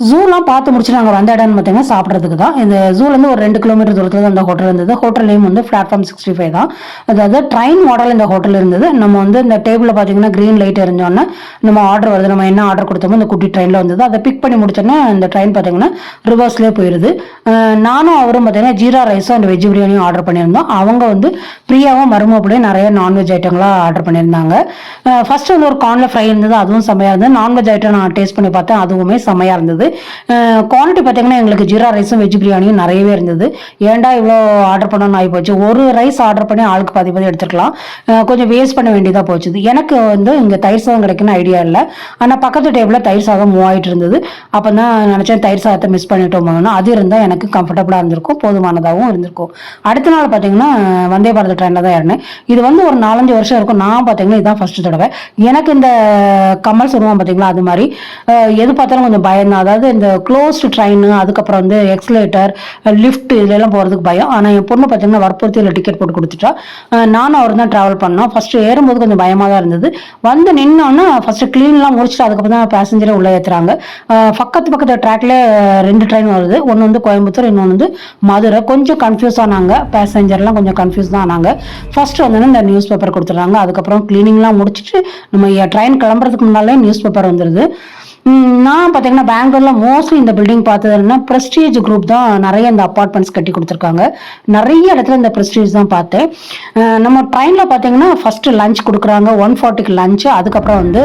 ஜூலாம் பார்த்து முடிச்சு நாங்கள் வந்த இடம்னு பார்த்தீங்கன்னா சாப்பிட்றதுக்கு தான். இந்த ஜூலேருந்து ஒரு ரெண்டு கிலோமீட்டர் தூரத்தில் தான் அந்த ஹோட்டல் இருந்தது. ஹோட்டல் நேம் வந்து பிளாட்ஃபார்ம் சிக்ஸ்டி ஃபைவ் தான். அதாவது ட்ரெயின் மாடல் இந்த ஹோட்டல் இருந்தது. நம்ம வந்து இந்த டேபிளில் பார்த்தீங்கன்னா க்ரீன் லைட் எரிஞ்சோன்னே நம்ம ஆர்டர் வருது. நம்ம என்ன ஆர்டர் கொடுத்தோமோ இந்த குட்டி ட்ரெயினில் வந்தது. அதை பிக் பண்ணி முடிச்சோன்னா இந்த ட்ரெயின் பார்த்தீங்கன்னா ரிவர்ஸ்லேயே போயிடுது நானும் அவரும் பார்த்தீங்கன்னா ஜீரா ரைஸும் அண்ட் வெஜ் பிரியாணியும் ஆர்டர் பண்ணியிருந்தோம். அவங்க வந்து பிரியாவும் அப்படியே நிறைய நான்வெஜ் ஐட்டங்களாக ஆர்டர் பண்ணியிருந்தாங்க. ஃபர்ஸ்ட் வந்து ஒரு கார்னில் ஃப்ரை இருந்தது. அதுவும் செம்மையாக இருந்தது. நான்வெஜ் ஐட்டம் நான் டேஸ்ட் பண்ணி பார்த்தேன். அதுவுமே செம்மையாக இருந்தது. குவான்டிட்டி பார்த்தீங்கன்னா எங்களுக்கு ஜீரா ரைஸும் வெஜ் பிரியாணியும் நிறையவே இருந்தது. ஏன்டா இவ்வளோ ஆர்டர் பண்ணணும்னு ஆகி போச்சு. ஒரு ரைஸ் ஆர்டர் பண்ணி ஆளுக்கு பாதி பாதி எடுத்துக்கலாம் கொஞ்சம் வேஸ்ட் பண்ண வேண்டியதாக போச்சுது. எனக்கு வந்து இங்கே தயிர் சாதம் கிடைக்குன்னு ஐடியா இல்லை. ஆனால் பக்கத்து டேபிளில் தயிர் சாதம் மூவ் ஆகிட்டு இருந்தது. அப்போ தான் நினச்சேன் தயிர் சாதத்தை மிஸ் பண்ணிட்டோமோன்னு. அது இருந்தால் எனக்கு கம்ஃபர்டபுளாக இருந்திருக்கும் போதுமானதாகவும் இருந்திருக்கும். அடுத்த நாள் பார்த்தீங்கன்னா வந்தே பாரத ட்ரெயினில் தான் ஏறினேன். இது வந்து ஒரு நாலஞ்சு வருஷம் இருக்கும். நான் பார்த்தீங்கன்னா இதுதான் ஃபஸ்ட்டு தடவை. எனக்கு இந்த கமல் சொல்லுவான் பார்த்தீங்களா அது மாதிரி. எது பார்த்தாலும் கொஞ்சம் பயந்தாதான் அதாவது இந்த க்ளோஸ்டு ட்ரெயின் அதுக்கப்புறம் வந்து எக்ஸலேட்டர் லிஃப்ட் இதெல்லாம் போகிறதுக்கு பயம். ஆனால் என் பொண்ணு பார்த்தீங்கன்னா வற்புறுத்தியில் டிக்கெட் போட்டு கொடுத்துட்டா. நானும் அவர் தான் ட்ராவல் பண்ணோம். ஃபஸ்ட்டு ஏறும்போது கொஞ்சம் பயமாக தான் இருந்தது. வந்து நின்னோன்னா ஃபஸ்ட்டு க்ளீன்லாம் முடிச்சுட்டு அதுக்கப்புறம் தான் பேசஞ்சரை உள்ளே ஏற்றுறாங்க பக்கத்து பக்கத்து ட்ராக்ல ரெண்டு ட்ரெயின் வருது. ஒன்று வந்து கோயம்புத்தூர் இன்னொன்று வந்து மதுரை. கொஞ்சம் கன்ஃபியூஸ் ஆனாங்க. பேசஞ்சர்லாம் கொஞ்சம் கன்ஃபியூஸ் தான் ஆனாங்க. ஃபர்ஸ்ட் வந்தோன்னா இந்த நியூஸ் பேப்பர் கொடுத்துட்றாங்க. அதுக்கப்புறம் க்ளீனிங்லாம் முடிச்சுட்டு நம்ம ட்ரெயின் கிளம்புறதுக்கு முன்னாலே நியூஸ் பேப்பர் வந்துடுது நான் பார்த்தீங்கன்னா பெங்களூர்ல மோஸ்ட்லி இந்த பில்டிங் பார்த்ததுன்னா ப்ரெஸ்டீஜ் குரூப் தான் நிறைய இந்த அப்பார்ட்மெண்ட்ஸ் கட்டி கொடுத்துருக்காங்க. நிறைய இடத்துல இந்த ப்ரெஸ்டீஜ் தான் பார்த்தேன். நம்ம ட்ரெயினில் பார்த்தீங்கன்னா ஃபர்ஸ்ட் லஞ்ச் கொடுக்குறாங்க. ஒன் ஃபார்ட்டிக்கு லஞ்ச் அதுக்கப்புறம் வந்து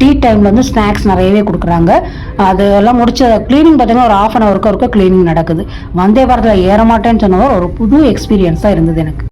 டீ டைமில் வந்து ஸ்நாக்ஸ் நிறையவே கொடுக்குறாங்க. அதெல்லாம் முடிச்ச க்ளீனிங் பார்த்தீங்கன்னா ஒரு ஆஃப் அன் ஹவருக்கு ஒருக்க க்ளீனிங் நடக்குது. வந்தே பாரத்தில் ஏற மாட்டேன்னு சொன்னவர் ஒரு புது எக்ஸ்பீரியன்ஸாக இருந்தது எனக்கு.